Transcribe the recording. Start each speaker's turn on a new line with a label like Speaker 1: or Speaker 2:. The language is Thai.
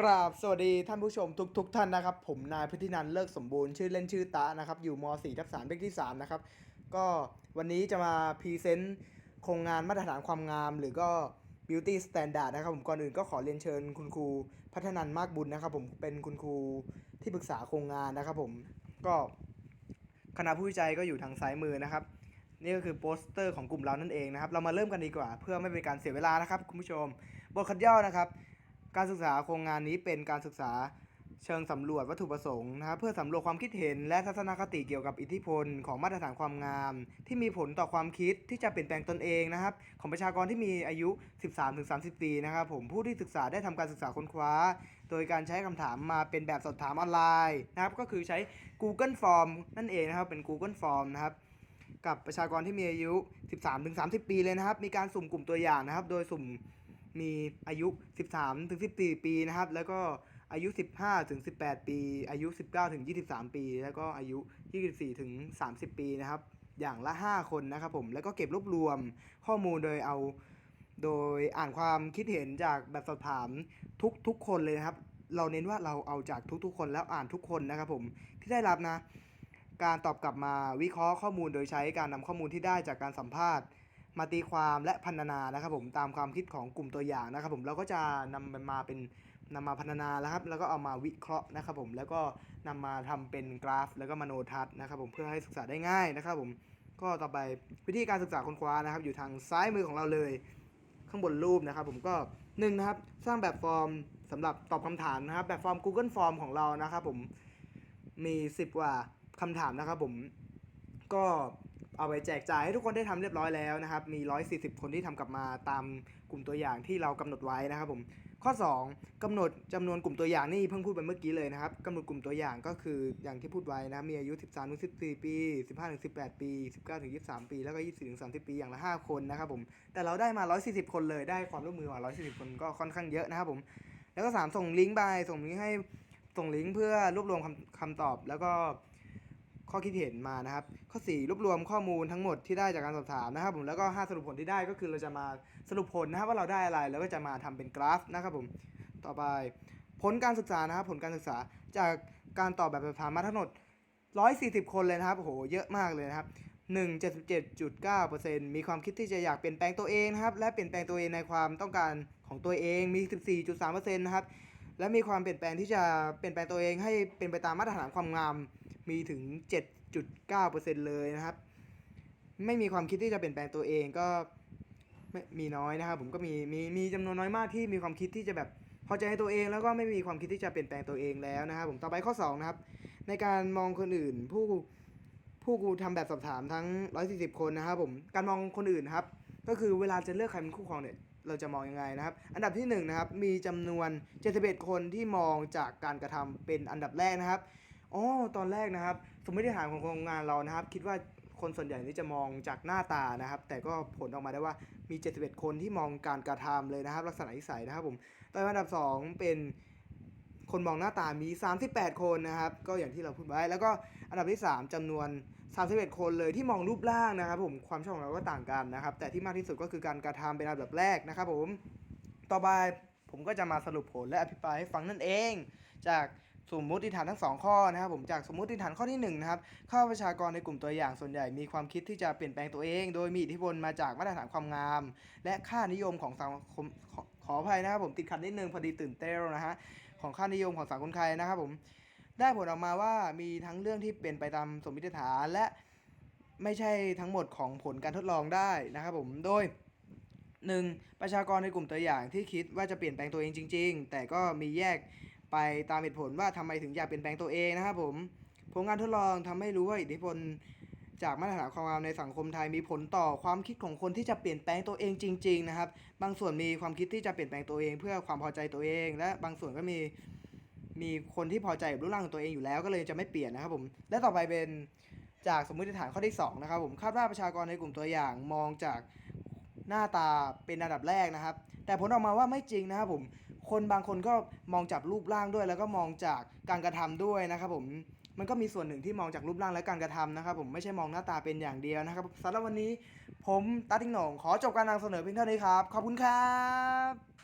Speaker 1: กราบสวัสดีท่านผู้ชมทุกทท่านนะครับ ผมนายพฤตินันเลิกสมบูรณ์ชื่อเล่นชื่อตะนะครับ อยู่ม .4 ทับ3เลขที่ 3 นะครับ ก็วันนี้จะมาพรีเซนต์โครงงานมาตรฐานความงาม หรือก็ beauty standard นะครับ ผมก่อนอื่นก็ขอเรียนเชิญคุณครูพัฒนันมากบุญนะครับ ผมเป็นคุณครูที่ปรึกษาโครงงานนะครับผมก็คณะผู้วิจัยก็อยู่ทางซ้ายมือนะครับ นี่ก็คือโปสเตอร์ของกลุ่มเรานั่นเองนะครับ เรามาเริ่มกันดีกว่า เพื่อไม่เป็นการเสียเวลานะครับ คุณผู้ชมบทคัดย่อนะครับ การศึกษาโครงงานนี้เป็นการศึกษาเชิงสำรวจวัตถุประสงค์นะครับเพื่อสำรวจความคิดเห็นและทัศนคติเกี่ยวกับอิทธิพล ของมาตรฐานความงาม ที่มีผลต่อความคิดที่จะเปลี่ยนแปลงตนเองนะครับ ของประชากรที่มีอายุ 13-30 ปีนะครับผมผู้ที่ศึกษาได้ทำการศึกษาค้นคว้า โดยการใช้คำถามมาเป็นแบบสอบถามออนไลน์นะครับ ก็คือใช้ Google Form นั่นเองนะครับเป็น Google Form นะครับกับประชากรที่มีอายุ 13-30 ปีเลยนะครับ มีการสุ่มกลุ่มตัวอย่างนะครับ โดยสุ่ม มีอายุ 13-14 ปีนะครับ แล้วก็อายุ 15-18 ปี อายุ 19-23 ปี แล้วก็อายุ 24-30 ปีนะครับ อย่างละ 5 คนนะครับผม แล้วก็เก็บรวบรวมข้อมูลโดยเอา โดยอ่านความคิดเห็นจากแบบสอบถามทุกทุกคนเลยนะครับ เราเน้นว่าเราเอาจากทุกๆคนแล้วอ่านทุกคนนะครับผม ที่ได้รับนะ การตอบกลับมาวิเคราะห์ข้อมูลโดยใช้การนำข้อมูลที่ได้จากการสัมภาษณ์ มาตีความและพันนานะครับผมตามความคิดของกลุ่มตัวอย่างนะครับผมเราก็จะนำมันมาเป็นนำมาพันนาแล้วครับแล้วก็เอามาวิเคราะห์นะครับผมแล้วก็นำมาทำเป็นกราฟ แล้วก็มโนทัศน์นะครับผมเพื่อให้ศึกษาได้ง่ายนะครับผมก็ต่อไปวิธีการศึกษาค้นคว้านะครับ อยู่ทางซ้ายมือของเราเลย ข้างบนรูปนะครับ ผมก็หนึ่งนะครับสร้างแบบฟอร์มสำหรับตอบคำถามนะครับ แบบฟอร์ม Google Form ของเรานะครับผมมี 10กว่าคำถามนะครับผมก็ เอาไปแจกจ่ายให้ทุกคนได้ทำเรียบร้อยแล้วนะครับ มี 140 คนที่ทำกลับมาตามกลุ่มตัวอย่างที่เรากำหนดไว้นะครับผมข้อ 2กำหนดจำนวนกลุ่มตัวอย่างนี่เพิ่งพูดไปเมื่อกี้เลยนะครับกำหนดกลุ่มตัวอย่างก็คืออย่างที่พูดไว้นะมีอายุ 13-14 ปี 15-18 ปี 19-23 ปี แล้วก็ 24-30 ปีอย่างละ 5 คนนะครับผมแต่เราได้มา 140 คนเลยได้ความร่วมมือมา 140 คนก็ค่อนข้างเยอะนะครับผมแล้วก็ 3 ส่งลิงก์ไปส่งลิงก์ให้ส่งลิงก์เพื่อรวบรวมคำคำตอบแล้วก็ ข้อคิดเห็นมานะครับ ข้อ 4 รวบรวมข้อมูลทั้งหมดที่ได้จากการสอบถามนะครับผมแล้วก็ 5 สรุปผลที่ได้ก็คือเราจะมาสรุปผลนะครับว่าเราได้อะไรแล้วก็จะมาทำเป็นกราฟนะครับผมต่อไปผลการศึกษานะครับผลการศึกษาจากการตอบแบบสอบถามมาทั้งหมด 140 คนเลยนะครับโอ้โหเยอะมากเลยนะครับ177.9%มีความคิดที่จะอยากเปลี่ยนแปลงตัวเองนะครับ และเปลี่ยนแปลงตัวเองในความต้องการของตัวเองมี 14.3%นะครับ และมีความเปลี่ยนแปลงที่จะเปลี่ยนแปลงตัวเองให้เป็นไปตามมาตรฐานความงาม มีถึง 7.9%เลยนะครับ ไม่มีความคิดที่จะเปลี่ยนแปลงตัวเองก็ไม่มีน้อยนะครับผมก็มีมีมีจำนวนน้อยมากที่มีความคิดที่จะแบบพอใจในตัวเองแล้วก็ไม่มีความคิดที่จะเปลี่ยนแปลงตัวเองแล้วนะครับผมต่อไปข้อสองนะครับในการมองคนอื่นผู้ผู้กูทำแบบสอบถามทั้ง 140 คนนะครับผมการมองคนอื่นครับ ก็คือเวลาจะเลือกใครเป็นคู่ครองเนี่ยเราจะมองยังไงนะครับ อันดับที่หนึ่งนะครับมีจำนวน 71 คนที่มองจากการกระทำเป็นอันดับแรกนะครับ อ๋อตอนแรกนะครับ สมมติฐานของโครงงานเรานะครับ คิดว่าคนส่วนใหญ่นี่จะมองจากหน้าตานะครับ แต่ก็ผลออกมาได้ว่ามี 71 คนที่มองการกระทำเลยนะครับ ลักษณะนิสัยนะครับผมต่อมาอันดับ 2 เป็นคนมองหน้าตามี 38 คนนะครับ ก็อย่างที่เราพูดไว้ แล้วก็อันดับที่ 3จำนวน 31 คนเลยที่มองรูปร่างนะครับ ผมความชอบของเราก็ต่างกันนะครับ แต่ที่มากที่สุดก็คือการกระทำเป็นอันดับแรกนะครับ ผมต่อไปผมก็จะมาสรุปผลและอภิปรายให้ฟังนั่นเอง จาก สมมติฐานทั้งสองข้อนะครับผมจากสมมติฐานข้อที่หนึ่งนะครับข้าประชากรในกลุ่มตัวอย่างส่วนใหญ่มีความคิดที่จะเปลี่ยนแปลงตัวเอง โดยมีอิทธิพลมาจากมาตรฐานความงาม และค่านิยมของสังคมขอขออภัยนะครับผมติดขัดนิดนึงพอดีตื่นเต้นนะฮะของค่านิยมของสังคมไทยนะครับผมได้ผลออกมาว่ามีทั้งเรื่องที่เป็นไปตามสมมติฐานและไม่ใช่ทั้งหมดของผลการทดลองได้นะครับผมโดย 1. ประชากรในกลุ่มตัวอย่างที่คิดว่าจะเปลี่ยนแปลงตัวเองจริง ๆ แต่ก็มีแยก ไปตามเหตุผลว่าทำไมถึงอยากเปลี่ยนแปลงตัวเองนะครับผมผลการทดลองทำให้รู้ว่าอิทธิพลจากมาตรฐานความงามในสังคมไทยมีผลต่อความคิดของคนที่จะเปลี่ยนแปลงตัวเองจริง ๆ นะครับ บางส่วนมีความคิดที่จะเปลี่ยนแปลงตัวเอง เพื่อความพอใจตัวเอง และบางส่วนก็มีมีคนที่พอใจกับรูปร่างของตัวเองอยู่แล้วก็เลยจะไม่เปลี่ยนนะครับผมและต่อไปเป็นจากสมมติฐานข้อที่สองนะครับผมคาดว่าประชากรในกลุ่มตัวอย่างมองจาก หน้าตาเป็นอันดับแรกนะครับ แต่ผลออกมาว่าไม่จริงนะครับผมคนบางคนก็มองจากรูปร่างด้วย แล้วก็มองจากการกระทำด้วยนะครับผมมันก็มีส่วนหนึ่งที่มองจากรูปร่างและการกระทำนะครับ ผมไม่ใช่มองหน้าตาเป็นอย่างเดียวนะครับสำหรับวันนี้ ผมตัดทิ้งหนงขอจบการนำเสนอเพียงเท่านี้ครับ ขอบคุณครับ